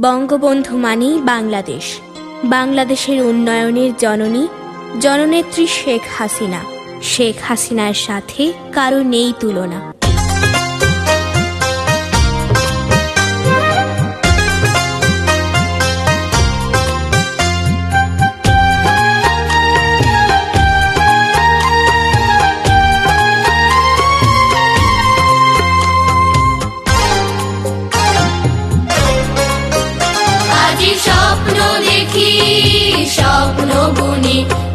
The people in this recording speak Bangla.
বঙ্গবন্ধু মানেই বাংলাদেশ। বাংলাদেশের উন্নয়নের জননী, জননেত্রী শেখ হাসিনা। শেখ হাসিনার সাথে কারও নেই তুলনা। me.